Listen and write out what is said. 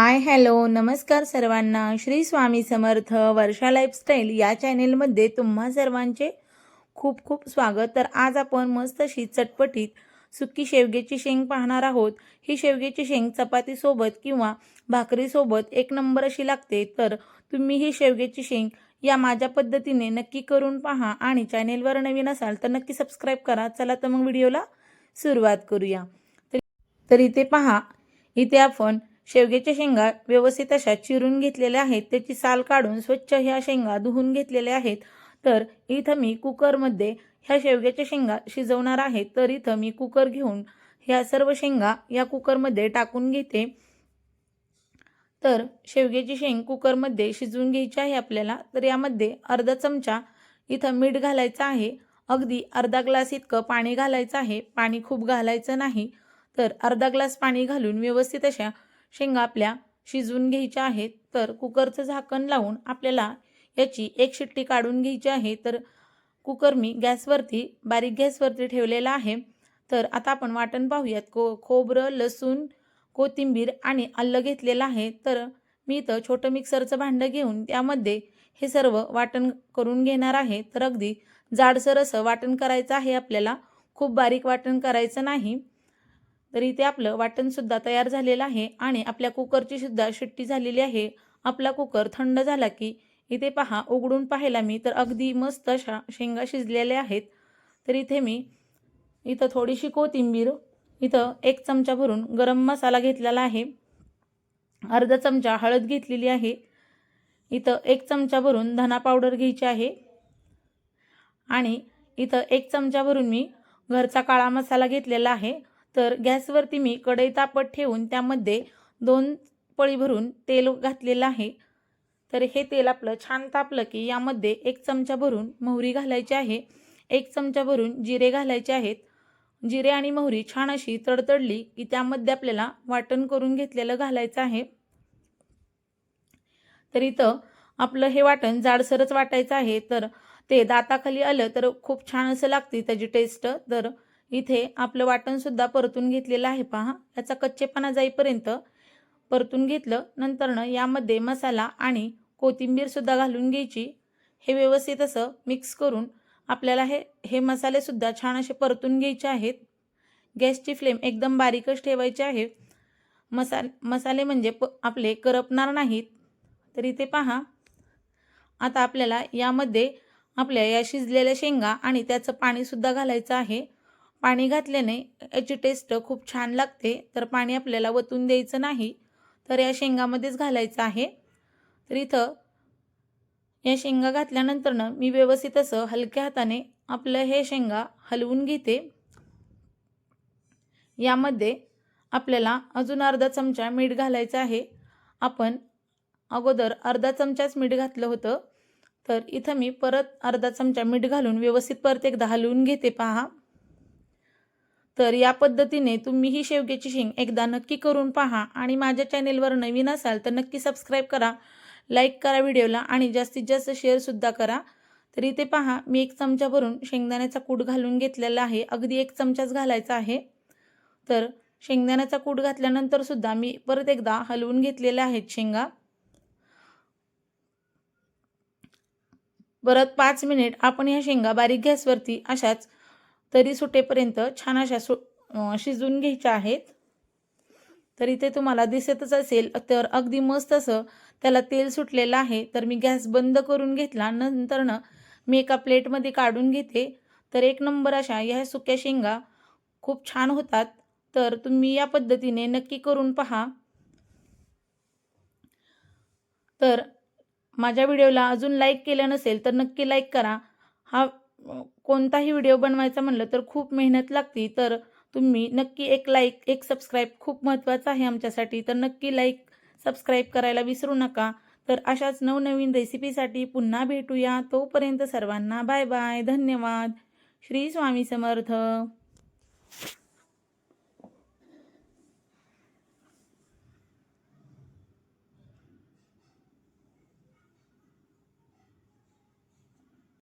Hi hello नमस्कार सर्वांना. श्री स्वामी समर्थ वर्षा lifestyle या चॅनेलमध्ये तुम्हा सर्वांचे खूप खूप स्वागत. तर आज आपण मस्त अशी चटपटीत सुकी शेवग्याची शेंग पाहणार आहोत. ही शेवग्याची शेंग चपातीसोबत किंवा भाकरीसोबत एक नंबर अशी लागते. तर तुम्ही ही शेवग्याची शेंग या माझ्या पद्धतीने नक्की करून पहा आणि चॅनेलवर नवीन असाल तर नक्की सबस्क्राईब करा. चला तर मग व्हिडिओला सुरुवात करूया. तर तर इथे पहा इथे आपण शेवग्याच्या शेंगा व्यवस्थित अशा चिरून घेतलेल्या आहेत. त्याची साल काढून स्वच्छ ह्या शेंगा धुवून घेतलेल्या आहेत. तर इथं मी कुकरमध्ये ह्या शेवग्याच्या शेंगा शिजवणार आहे. तर इथं मी कुकर घेऊन ह्या सर्व शेंगा या कुकरमध्ये टाकून घेते. तर शेवग्याची शेंग कुकरमध्ये शिजवून घ्यायची आहे आपल्याला. तर यामध्ये अर्धा चमचा इथं मीठ घालायचं आहे. अगदी अर्धा ग्लास इतकं पाणी घालायचं आहे. पाणी खूप घालायचं नाही. तर अर्धा ग्लास पाणी घालून व्यवस्थित अशा शेंगा आपल्या शिजवून घ्यायच्या आहेत तर कुकरचं झाकण लावून आपल्याला याची एक शिट्टी काढून घ्यायची आहे. तर कुकर मी गॅसवरती बारीक गॅसवरती ठेवलेला आहे. तर आता आपण वाटण पाहूयात. को खोबरं लसूण कोथिंबीर आणि आलं घेतलेलं आहे. तर मी इथं छोटं मिक्सरचं भांडं घेऊन त्यामध्ये हे सर्व वाटण करून घेणार आहे. तर अगदी जाडसर असं वाटण करायचं आहे आपल्याला. खूप बारीक वाटण करायचं नाही. तर इथे आपलं वाटणसुद्धा तयार झालेलं आहे आणि आपल्या कुकरची सुद्धा शिट्टी झालेली आहे. आपला कुकर थंड झाला की इथे पहा उघडून पाहायला मी तर अगदी मस्त अशा शेंगा शिजलेल्या आहेत. तर इथे मी इथं थोडीशी कोथिंबीर इथं एक चमचा भरून गरम मसाला घेतलेला आहे. अर्धा चमचा हळद घेतलेली आहे. इथं एक चमचा भरून धना पावडर घ्यायची आहे. आणि इथं एक चमचा भरून मी घरचा काळा मसाला घेतलेला आहे. तर गॅसवरती मी कढई तापत ठेवून त्यामध्ये दोन पळी भरून तेल घातलेलं आहे. तर हे तेल आपलं छान तापलं की यामध्ये एक चमचा भरून मोहरी घालायची आहे. एक चमचा भरून जिरे घालायचे आहेत. जिरे आणि मोहरी छान अशी तडतडली की त्यामध्ये आपल्याला वाटण करून घेतलेलं घालायचं आहे. तर इथं आपलं हे वाटण जाडसरच वाटायचं आहे. तर ते दाताखाली आलं तर खूप छान असं लागते त्याची टेस्ट तर इथे आपलं वाटणसुद्धा परतून घेतलेलं आहे पहा. याचा कच्चेपणा जाईपर्यंत परतून घेतलं. नंतरनं यामध्ये मसाला आणि कोथिंबीरसुद्धा घालून घ्यायची. हे व्यवस्थित असं मिक्स करून आपल्याला हे हे मसालेसुद्धा छान असे परतून घ्यायचे आहेत. गॅसची फ्लेम एकदम बारीकच ठेवायची आहे. मसा मसाले म्हणजे प आपले करपणार नाहीत. तर इथे पहा. आता आपल्याला यामध्ये आपल्या या शिजलेल्या शेंगा आणि त्याचं पाणीसुद्धा घालायचं आहे. पाणी घातल्याने याची टेस्ट खूप छान लागते. तर पाणी आपल्याला वतून द्यायचं नाही तर या शेंगामध्येच घालायचं आहे. तर इथं या शेंगा घातल्यानंतरनं मी व्यवस्थित असं हलक्या हाताने आपलं हे शेंगा हलवून घेते. यामध्ये आपल्याला अजून अर्धा चमचा मीठ घालायचं आहे. आपण अगोदर अर्धा चमचाच मीठ घातलं होतं. तर इथं मी परत अर्धा चमचा मीठ घालून व्यवस्थित परत एकदा हलवून घेते. पहा. तर या पद्धतीने तुम्ही ही शेवग्याची शेंग एकदा नक्की करून पहा आणि माझ्या चॅनेलवर नवीन असाल तर नक्की सबस्क्राईब करा लाईक करा व्हिडिओला आणि जास्तीत जास्त शेअरसुद्धा करा. तर इथे पहा मी एक चमचा भरून शेंगदाण्याचा कूट घालून घेतलेला आहे. अगदी एक चमचाच घालायचा आहे. तर शेंगदाण्याचा कूट घातल्यानंतर सुद्धा मी परत एकदा हलवून घेतलेल्या आहेत शेंगा. परत पाच मिनिट आपण ह्या शेंगा बारीक गॅसवरती अशाच तरी सुटेपर्यंत छान अशा सु शिजवून घ्यायच्या आहेत. तर इथे तुम्हाला दिसतच असेल तर अगदी मस्त असं त्याला तेल सुटलेलं आहे. तर मी गॅस बंद करून घेतला. नंतरनं मी एका प्लेटमध्ये काढून घेते. तर एक नंबर अशा ह्या सुक्या शेंगा खूप छान होतात. तर तुम्ही या पद्धतीने नक्की करून पहा. तर माझ्या व्हिडिओला अजून लाईक केलं नसेल तर नक्की लाईक करा. हा कोणताही व्हिडिओ बनवायचा म्हणलं तर खूप मेहनत लागते. तर तुम्ही नक्की एक लाईक एक सबस्क्राईब खूप महत्त्वाचं आहे आमच्यासाठी. तर नक्की लाईक सबस्क्राईब करायला विसरू नका. तर अशाच नवनवीन रेसिपीसाठी पुन्हा भेटूया. तोपर्यंत सर्वांना बाय बाय धन्यवाद. श्री स्वामी समर्थ.